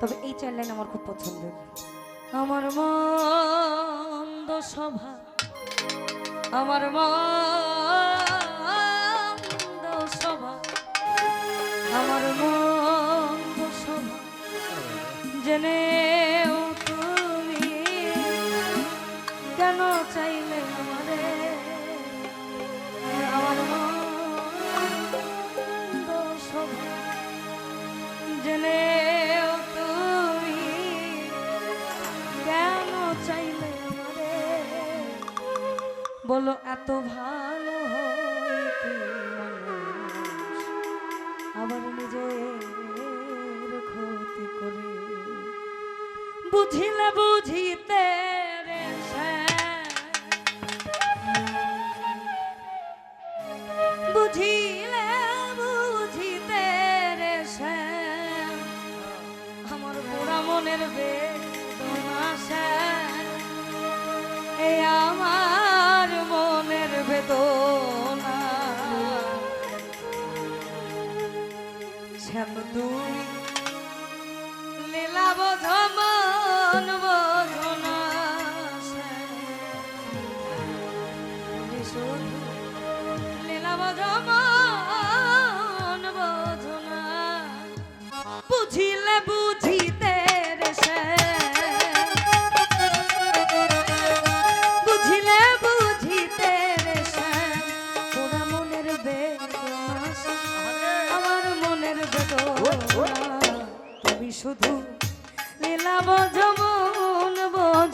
তবে এই চার লাইন আমার খুব পছন্দের। আমার মন্দ সভা আমার মন্দ সভা আমার মন্দ সভা জেনে হলো এত ভালো আবার নিজের ক্ষতি করে। বুঝিলে বুঝিতে রে বুঝিলে বুঝিতে রে আমার পুরা মনের বেশ doida.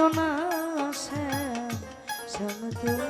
সোনা শ্যাম শ্যাম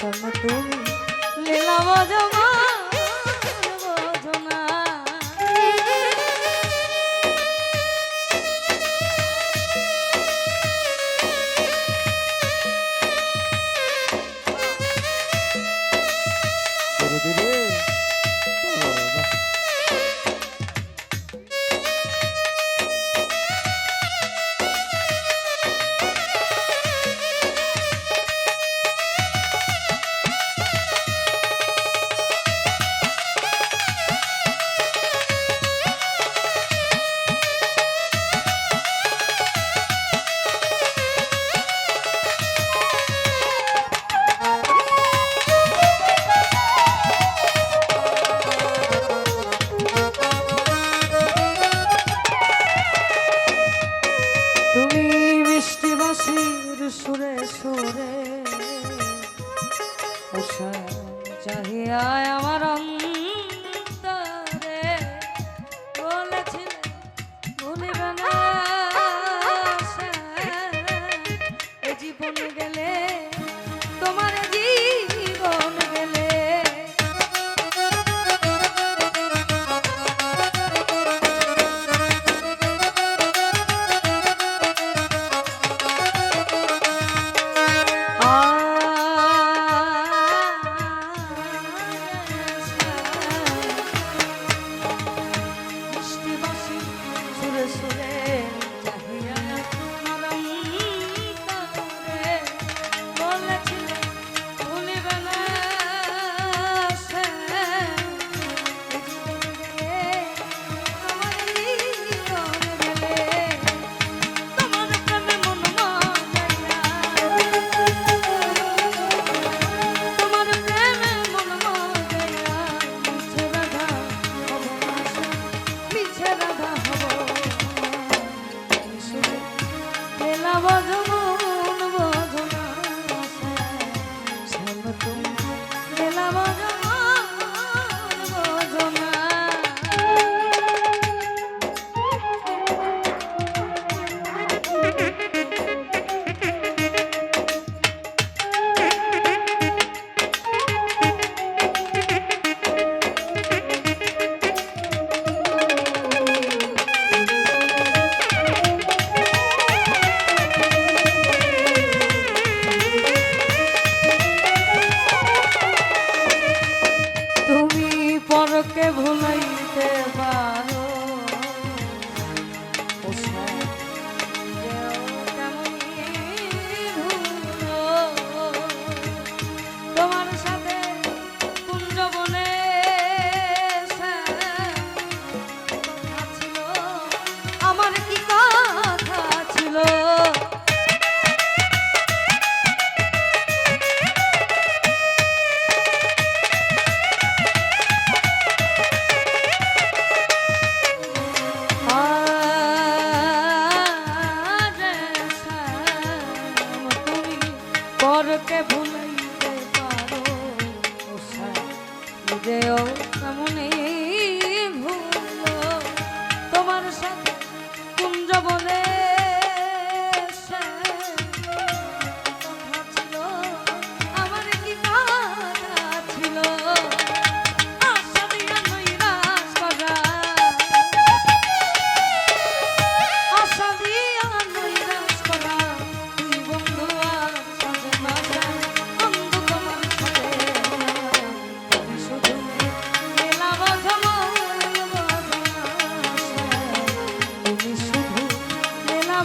তুমি লীলা